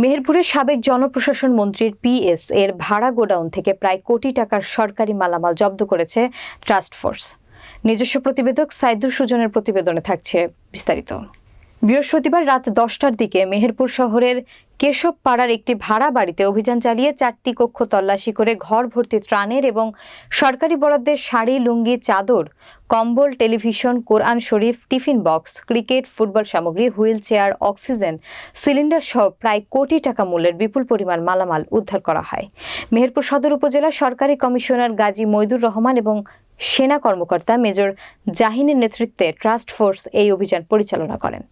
মেহেরপুরের সাবেক জনপ্রশাসন মন্ত্রীর পিএস এর ভাড়া গোডাউন থেকে প্রায় কোটি টাকার সরকারি মালামাল জব্দ করেছে ট্রাস্ট ফোর্স। নিজস্ব প্রতিবেদক সাইদুর সুজনের প্রতিবেদনে থাকছে বিস্তারিত। বৃহস্পতিবার রাত দশটার দিকে মেহেরপুর শহরের কেশব পাড়ার একটি ভাড়া বাড়িতে অভিযান চালিয়ে চারটি কক্ষ তল্লাশি করে ঘর ভর্তি ত্রাণের এবং সরকারি বরাদ্দের শাড়ি, লুঙ্গি, চাদর, কম্বল, television, Quran Sharif, tiffin box, cricket, football সামগ্রী, হুইল চেয়ার, অক্সিজেন, সিলিন্ডার সহ প্রায় কোটি টাকা মূল্যের বিপুল পরিমাণ মালামাল উদ্ধার করা হয়। মেহেরপুর সদর উপজেলা সরকারি কমিশনার গাজী মইদুর রহমান এবং সেনা কর্মকর্তা মেজর জাহিনের নেতৃত্বে ট্রাস্ট ফোর্স এই অভিযান পরিচালনা করেন।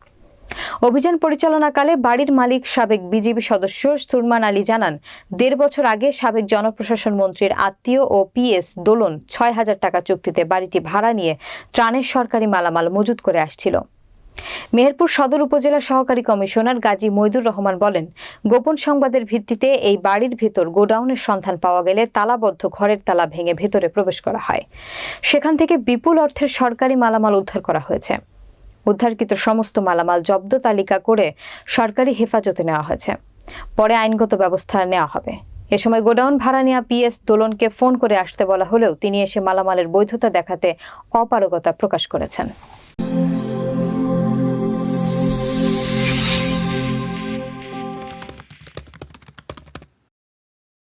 অভিযান পরিচালনাকালে বাড়ির মালিক সাবেক বিজেপি সদস্য সুরমান আলী জানান, দেড় বছর আগে সাবেক জনপ্রশাসন মন্ত্রীর আত্মীয় ও পিএস দোলন ছয় হাজার টাকা চুক্তিতে বাড়িটি ভাড়া নিয়ে ত্রাণের সরকারি মালামাল মজুত করে আসছিল। মেহেরপুর সদর উপজেলা সহকারী কমিশনার গাজী মইদুর রহমান বলেন, গোপন সংবাদের ভিত্তিতে এই বাড়ির ভেতর গোডাউনের সন্ধান পাওয়া গেলে তালাবদ্ধ ঘরের তালা ভেঙে ভেতরে প্রবেশ করা হয়। সেখান থেকে বিপুল অর্থের সরকারি মালামাল উদ্ধার করা হয়েছে। উদ্ধারকৃত সমস্ত মালামাল জব্দ তালিকা করে সরকারি হেফাজতে নেওয়া হয়েছে। পরে আইনগত ব্যবস্থা নেওয়া হবে। এ সময় গোডাউন ভাড়া নেওয়া পিএস দোলনকে ফোন করে আসতে বলা হলেও তিনি এসে মালামালের বৈধতা দেখাতে অপারগতা প্রকাশ করেছেন।